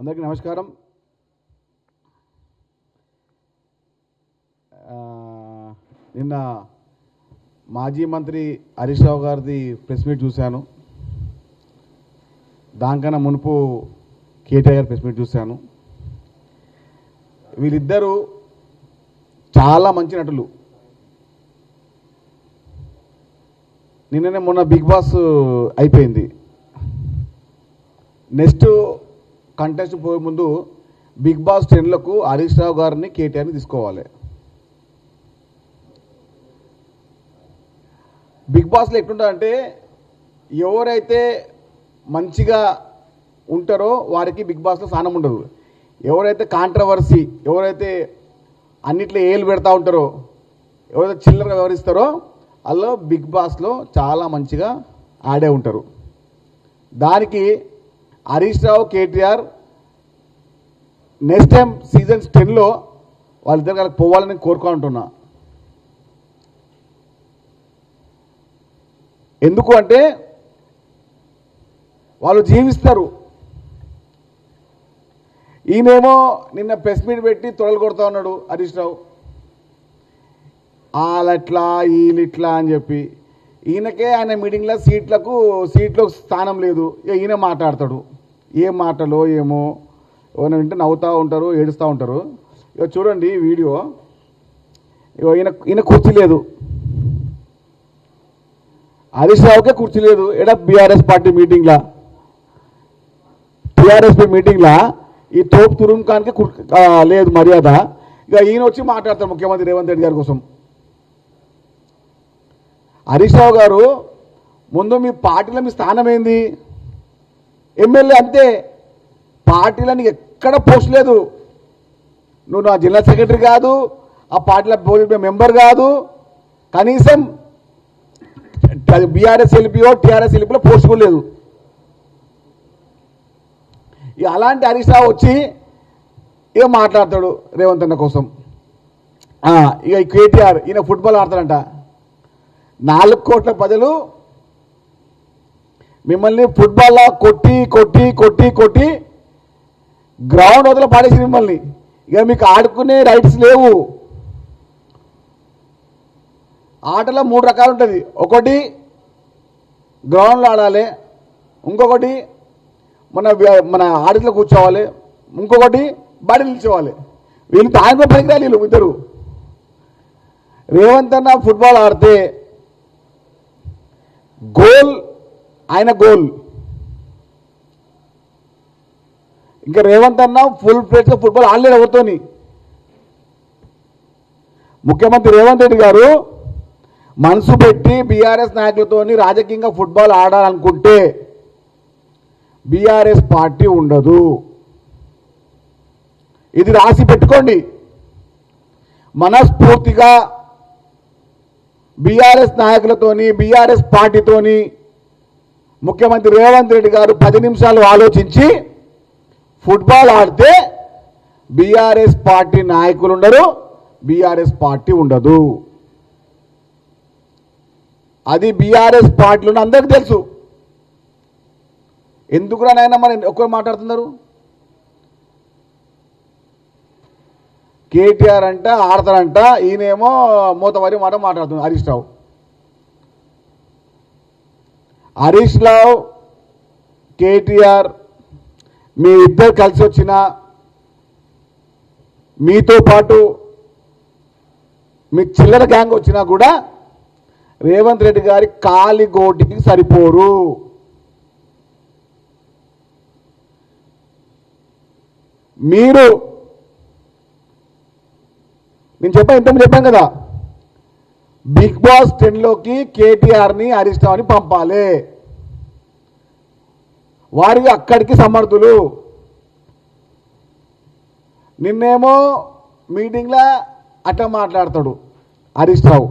అందరికీ నమస్కారం. నిన్న మాజీ మంత్రి హరీష్ రావు గారిది ప్రెస్ మీట్ చూశాను. దానికన్నా మునుపు కేటీఆర్ ప్రెస్ మీట్ చూశాను. వీళ్ళిద్దరూ చాలా మంచి నటులు. నిన్ననే మొన్న బిగ్ బాస్ అయిపోయింది. నెక్స్ట్ కంటెస్ట్ పోయే ముందు బిగ్ బాస్ టెన్లకు హరీష్ రావు గారిని కేటీఆర్ని తీసుకోవాలి. బిగ్ బాస్లో ఎట్లుంటుందంటే ఎవరైతే మంచిగా ఉంటారో వారికి బిగ్ బాస్లో స్థానం ఉండదు. ఎవరైతే కాంట్రవర్సీ ఎవరైతే అన్నిట్లో ఏలు పెడతా ఉంటారో ఎవరైతే చిల్లర వ్యవహరిస్తారో వాళ్ళు బిగ్ బాస్లో చాలా మంచిగా ఆడే ఉంటారు. దానికి Harish Rao KTR next time seasons టెన్లో వాళ్ళిద్దరు కలిసి పోవాలని కోరుకుంటున్నా ఎందుకు అంటే వాళ్ళు జీవిస్తారు. ఈయనేమో నిన్న ప్రెస్ మీట్ పెట్టి తొడలు కొడతా ఉన్నాడు హరీష్ రావు. వాళ్ళట్లా వీళ్ళిట్లా అని చెప్పి. ఈయనకే ఆయన మీటింగ్లో సీట్లకు సీట్లకు స్థానం లేదు. ఇక ఈయన మాట్లాడతాడు. ఏం మాటలో ఏమో ఏమైనా వింటే నవ్వుతూ ఉంటారు ఏడుస్తూ ఉంటారు. ఇక చూడండి ఈ వీడియో. ఇక ఈయన ఈయన కుర్చీ లేదు. హరీష్ రావుకే కుర్చీ లేదు. ఎడ బీఆర్ఎస్ పార్టీ మీటింగ్లా? టీఆర్ఎస్ మీటింగ్లా? ఈ తోపు తురుంకానికి లేదు మర్యాద. ఇక ఈయన వచ్చి మాట్లాడతారు ముఖ్యమంత్రి రేవంత్ రెడ్డి గారి కోసం. హరీష్ రావు గారు ముందు మీ పార్టీలో మీ స్థానం ఏంది? ఎమ్మెల్యే అంతే పార్టీలో నీకు ఎక్కడ పోస్ట్ లేదు. నువ్వు నా జిల్లా సెక్రటరీ కాదు ఆ పార్టీలో పోలీస్ మెంబర్ కాదు. కనీసం బీఆర్ఎస్ ఎల్పీఓ టీఆర్ఎస్ ఎల్పీలో పోస్ట్ కూడా లేదు. ఇక అలాంటి హరీష్ రావు వచ్చి ఇక మాట్లాడతాడు రేవంత్ అన్న కోసం? ఇక ఈ కేటీఆర్ ఈయన ఫుట్బాల్ ఆడతాడంట. నాలుగు కోట్ల ప్రజలు మిమ్మల్ని ఫుట్బాల్లో కొట్టి కొట్టి కొట్టి కొట్టి గ్రౌండ్ వదిలి పాడేసి మిమ్మల్ని. ఇక మీకు ఆడుకునే రైట్స్ లేవు. ఆటలో మూడు రకాలు ఉంటుంది. ఒకటి గ్రౌండ్లో ఆడాలి. ఇంకొకటి మన మన ఆడిలో కూర్చోవాలి. ఇంకొకటి బడి నిల్చోవాలి. వీళ్ళు తాగిన పనికిరాలి వీళ్ళు ఇద్దరు. రేవంత్ అన్న ఫుట్బాల్ ఆడితే గోల్ ఆయన గోల్ ఇంకా రేవంత్ అన్న ఫుల్ ప్లేట్గా ఫుట్బాల్ ఆడలేడు ఎవరితోని. ముఖ్యమంత్రి రేవంత్ రెడ్డి గారు మనసు పెట్టి బీఆర్ఎస్ నాయకులతోని రాజకీయంగా ఫుట్బాల్ ఆడాలనుకుంటే బీఆర్ఎస్ పార్టీ ఉండదు. ఇది రాసి పెట్టుకోండి. మనస్ఫూర్తిగా బీఆర్ఎస్ నాయకులతోని బీఆర్ఎస్ పార్టీతోని ముఖ్యమంత్రి రేవంత్ రెడ్డి గారు పది నిమిషాలు ఆలోచించి ఫుట్బాల్ ఆడితే బీఆర్ఎస్ పార్టీ నాయకులు ఉండరు బీఆర్ఎస్ పార్టీ ఉండదు. అది బీఆర్ఎస్ పార్టీలో అందరికీ తెలుసు. ఎందుకురా నాయన మరి ఒక్కరు మాట్లాడుతున్నారు? కేటీఆర్ అంట ఆడతారంట ఈయనేమో మూతవరి మాట మాట్లాడుతున్నారు హరీష్ రావు. హరీష్ రావు కేటీఆర్ మీ ఇద్దరు కలిసి వచ్చిన మీతో పాటు మీ చిల్లర గ్యాంగ్ వచ్చినా కూడా రేవంత్ రెడ్డి గారి కాలి గోటికి సరిపోరు. మీరు నేను చెప్పాను ఇంతకు చెప్పాను కదా బిగ్ బాస్ టెన్లోకి కేటీఆర్ని హరీష్ రావుని పంపాలి. వారి అక్కడికి సమర్థులు. నిన్నేమో మీటింగ్లో అట్ట మాట్లాడతాడు హరీష్ రావు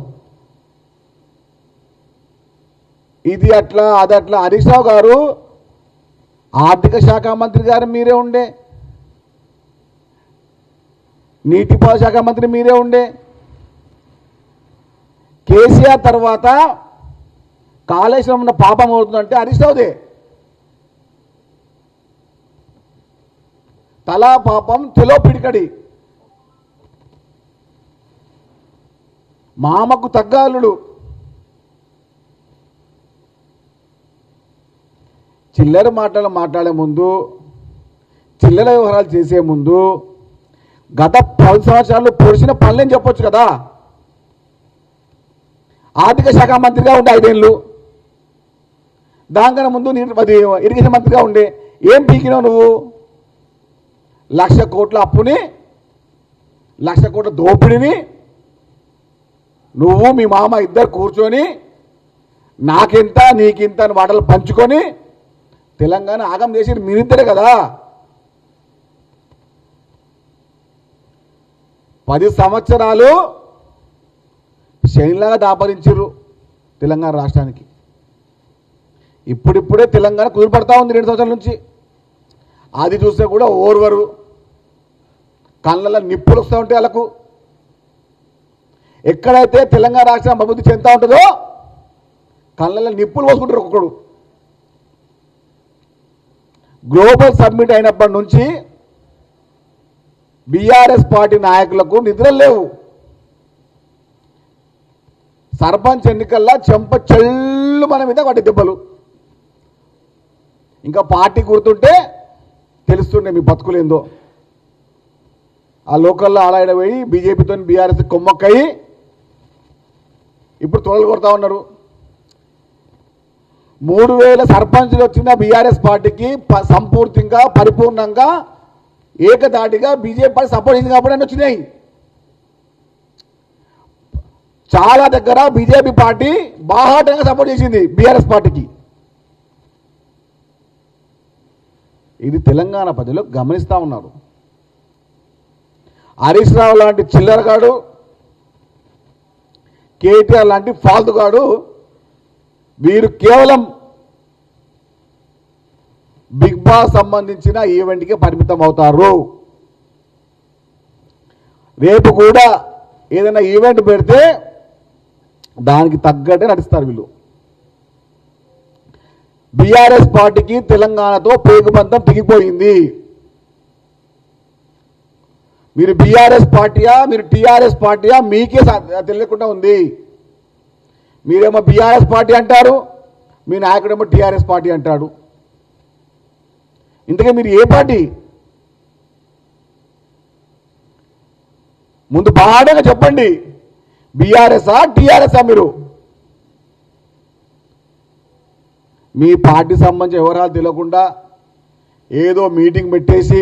ఇది అట్లా అది అట్లా. హరీష్ రావు గారు ఆర్థిక శాఖ మంత్రి గారు మీరే ఉండే. నీటిపారుదల శాఖ మంత్రి మీరే ఉండే. కేసీఆర్ తర్వాత కాళేశ్వరం ఉన్న పాపం అవుతుందంటే హరీష్ రావుదే. తలా పాపం తెలో పిడికడి. మామకు తగ్గాలుడు. చిల్లర మాటలు మాట్లాడే ముందు చిల్లర వ్యవహారాలు చేసే ముందు గత పది సంవత్సరాలు పొడిచిన పనులని చెప్పొచ్చు కదా. ఆర్థిక శాఖ మంత్రిగా ఉండే ఐదేళ్ళు. దానికన్నా ముందు అది ఇరిగేషన్ మంత్రిగా ఉండే. ఏం పీకినావు నువ్వు? లక్ష కోట్ల అప్పుని లక్ష కోట్ల దోపిడిని నువ్వు మీ మామ ఇద్దరు కూర్చొని నాకింత నీకింత అని వాటలు పంచుకొని తెలంగాణ ఆగం చేసి మీరిద్దరే కదా. పది సంవత్సరాలు శనిలాగా దాపరించారు తెలంగాణ రాష్ట్రానికి. ఇప్పుడిప్పుడే తెలంగాణ కుదిరిపడతా ఉంది రెండు సంవత్సరాల నుంచి. అది చూస్తే కూడా ఓర్వరు. కళ్ళల్లో నిప్పులు వస్తూ ఉంటాయి వాళ్ళకు. ఎక్కడైతే తెలంగాణ రాష్ట్రం అభివృద్ధి చెందుతూ ఉంటుందో కళ్ళల్లో నిప్పులు పోసుకుంటారు ఒక్కొక్కడు. గ్లోబల్ సబ్మిట్ అయినప్పటి నుంచి బీఆర్ఎస్ పార్టీ నాయకులకు నిద్రలు లేవు సర్పంచ్ ఎన్నికల్లో చెంప చెల్లు మన మీద వాటి దెబ్బలు. ఇంకా పార్టీ గుర్తుంటే తెలుస్తుండే మీ బతుకులేందో. ఆ లోకల్లో ఆడాడ పోయి బీజేపీతో బీఆర్ఎస్ కొమ్మక్కయి ఇప్పుడు తొలలు కొడతా ఉన్నారు. మూడు వేల సర్పంచ్లు వచ్చిన బీఆర్ఎస్ పార్టీకి ప- సంపూర్తిగా పరిపూర్ణంగా ఏకదాటిగా బీజేపీ పార్టీ సపోర్ట్ చేసింది కాబట్టి వచ్చినాయి. చాలా దగ్గర బీజేపీ పార్టీ బాహాటంగా సపోర్ట్ చేసింది బీఆర్ఎస్ పార్టీకి. ఇది తెలంగాణ ప్రజలు గమనిస్తూ ఉన్నారు. హరీష్ రావు లాంటి చిల్లరగాడు కేటీఆర్ లాంటి ఫాల్తుగాడు వీరు కేవలం బిగ్ బాస్ సంబంధించిన ఈవెంట్కి పరిమితం అవుతారు రేపు కూడా ఏదైనా ఈవెంట్ పెడితే దానికి తగ్గట్టే నడుస్తారు వీళ్ళు. బీఆర్ఎస్ పార్టీకి తెలంగాణతో పేగుబంధం తెగిపోయింది మీరు బీఆర్ఎస్ పార్టీయా మీరు టీఆర్ఎస్ పార్టీయా మీకే తెలియకుండా ఉంది. మీరేమో బీఆర్ఎస్ పార్టీ అంటారు మీ నాయకుడేమో టీఆర్ఎస్ పార్టీ అంటాడు. ఇంతకీ మీరు ఏ పార్టీ? ముందు బాగా చెప్పండి. బీఆర్ఎస్ఆ టీఆర్ఎస్ఆ మీరు? మీ పార్టీ సంబంధించిన వివరాలు తెలియకుండా ఏదో మీటింగ్ పెట్టేసి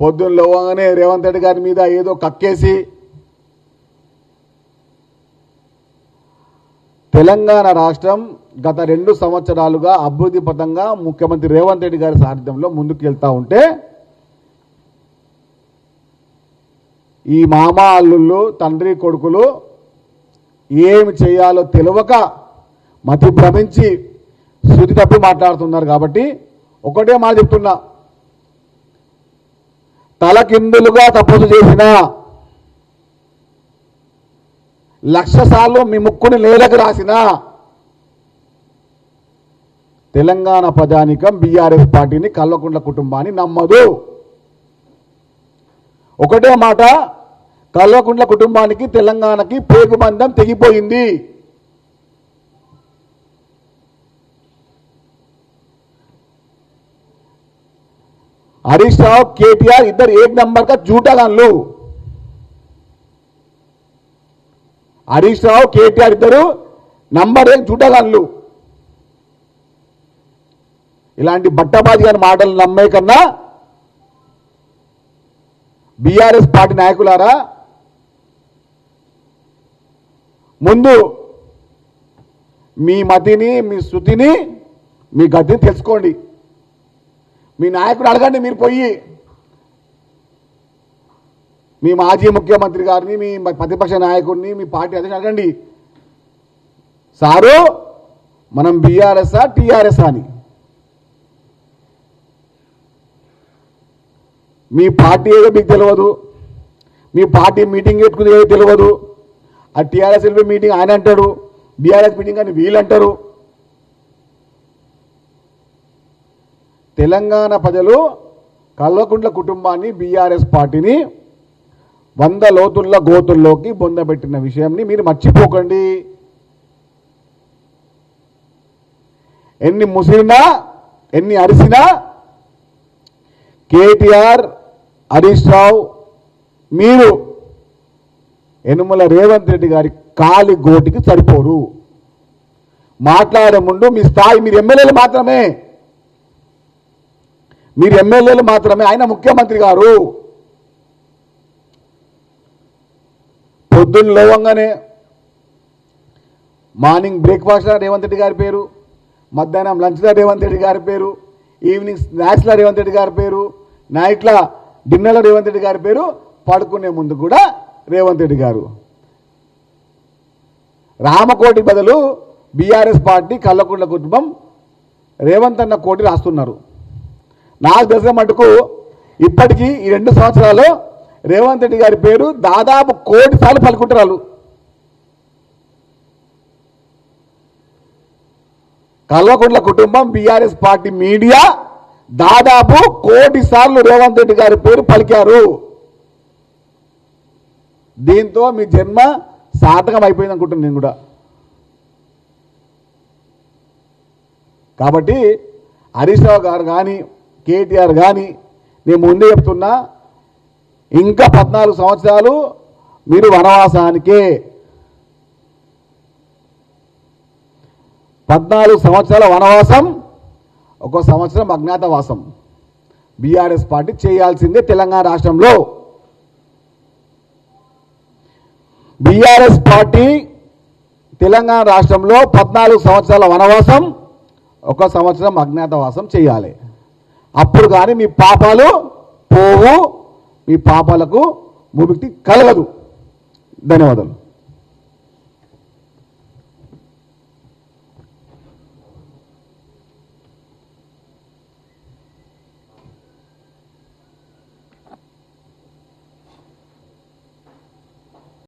పొద్దున్న లేవగానే రేవంత్ రెడ్డి గారి మీద ఏదో కక్కేసి తెలంగాణ రాష్ట్రం గత రెండు సంవత్సరాలుగా అభివృద్ధి పథంగా ముఖ్యమంత్రి రేవంత్ రెడ్డి గారి సారథ్యంలో ముందుకు వెళ్తా ఉంటే ఈ మామ అల్లుళ్ళు తండ్రి కొడుకులు ఏమి చేయాలో తెలియక మతి భ్రమించి శృతి తప్పి మాట్లాడుతున్నారు కాబట్టి ఒకటే మాట చెప్తున్నా. తలకిందులుగా తపస్సు చేసిన లక్ష సార్లు మీ ముక్కుని నేలకు రాసిన తెలంగాణ ప్రజానికం బీఆర్ఎస్ పార్టీని కల్వకుంట్ల కుటుంబాన్ని నమ్మదు. ఒకటే మాట కల్వకుంట్ల కుటుంబానికి తెలంగాణకి పేగు బంధం తెగిపోయింది. హరీష్ రావు కేటీఆర్ ఇద్దరు ఏక్ నంబర్ కా జూటాగాన్లు హరీష్ రావు కేటీఆర్ ఇద్దరు నంబర్ ఏక్ జూటాగాన్లు ఇలాంటి బట్టబాజీ గారి మాటలు నమ్మే కన్నా బీఆర్ఎస్ పార్టీ నాయకులారా ముందు మీ మతిని మీ శృతిని మీ గతిని తెలుసుకోండి. మీ నాయకుడు అడగండి మీరు పోయి. మీ మాజీ ముఖ్యమంత్రి గారిని మీ ప్రతిపక్ష నాయకుడిని మీ పార్టీ అధ్యక్షుని అడగండి. సారు మనం బీఆర్ఎస్ఆ టీఆర్ఎస్ అని. మీ పార్టీ ఏదో మీకు తెలియదు. మీ పార్టీ మీటింగ్ పెట్టుకుంది ఏదో తెలియదు. ఆ టీఆర్ఎస్ ఎల్పీ మీటింగ్ ఆయన అంటాడు బీఆర్ఎస్ మీటింగ్ అని వీళ్ళు అంటారు. తెలంగాణ ప్రజలు కల్వకుంట్ల కుటుంబాన్ని బీఆర్ఎస్ పార్టీని వంద లోతుల్ల గోతుల్లోకి బొందబెట్టిన విషయంని మీరు మర్చిపోకండి. ఎన్ని ముసిరినా ఎన్ని అరిసినా కేటీఆర్ హరీష్ రావు మీరు యనుమల రేవంత్ రెడ్డి గారి కాలి గోటికి సరిపోరు మాట్లాడే ముందు మీ స్థాయి మీరు ఎమ్మెల్యేలు మాత్రమే. మీరు ఎమ్మెల్యేలు మాత్రమే. ఆయన ముఖ్యమంత్రి గారు. పొద్దున్న లేవంగానే మార్నింగ్ బ్రేక్ఫాస్ట్లో రేవంత్ రెడ్డి గారి పేరు మధ్యాహ్నం లంచ్లో రేవంత్ రెడ్డి గారి పేరు ఈవినింగ్ స్నాక్స్లో రేవంత్ రెడ్డి గారి పేరు నైట్లో డిన్నర్లో రేవంత్ రెడ్డి గారి పేరు పడుకునే ముందు కూడా రేవంత్ రెడ్డి గారు. రామకోటి బదులు బీఆర్ఎస్ పార్టీ కల్లకుంట్ల కుటుంబం రేవంత్ అన్న కోటి రాస్తున్నారు. నాకు తెలిసిన మటుకు ఇప్పటికీ ఈ రెండు సంవత్సరాలు రేవంత్ రెడ్డి గారి పేరు దాదాపు కోటి సార్లు పలుకుంటారు కల్వకుంట్ల కుటుంబం బీఆర్ఎస్ పార్టీ మీడియా దాదాపు కోటి సార్లు రేవంత్ రెడ్డి గారి పేరు పలికారు. దీంతో మీ జన్మ సార్థకం అయిపోయింది అనుకుంటున్నాను నేను కూడా. కాబట్టి హరీష్ రావు గారు కానీ కేటీఆర్ కానీ నేను ముందే చెప్తున్నా ఇంకా పద్నాలుగు సంవత్సరాలు మీరు వనవాసానికే. పద్నాలుగు సంవత్సరాల వనవాసం ఒక సంవత్సరం అజ్ఞాతవాసం. బీఆర్ఎస్ పార్టీ చేయాల్సిందే తెలంగాణ రాష్ట్రంలో. బీఆర్ఎస్ పార్టీ తెలంగాణ రాష్ట్రంలో పద్నాలుగు సంవత్సరాల వనవాసం ఒక సంవత్సరం అజ్ఞాతవాసం చేయాలి. అప్పుడు కానీ మీ పాపాలు పోవు మీ పాపాలకు ముక్తి కలగదు. ధన్యవాదాలు.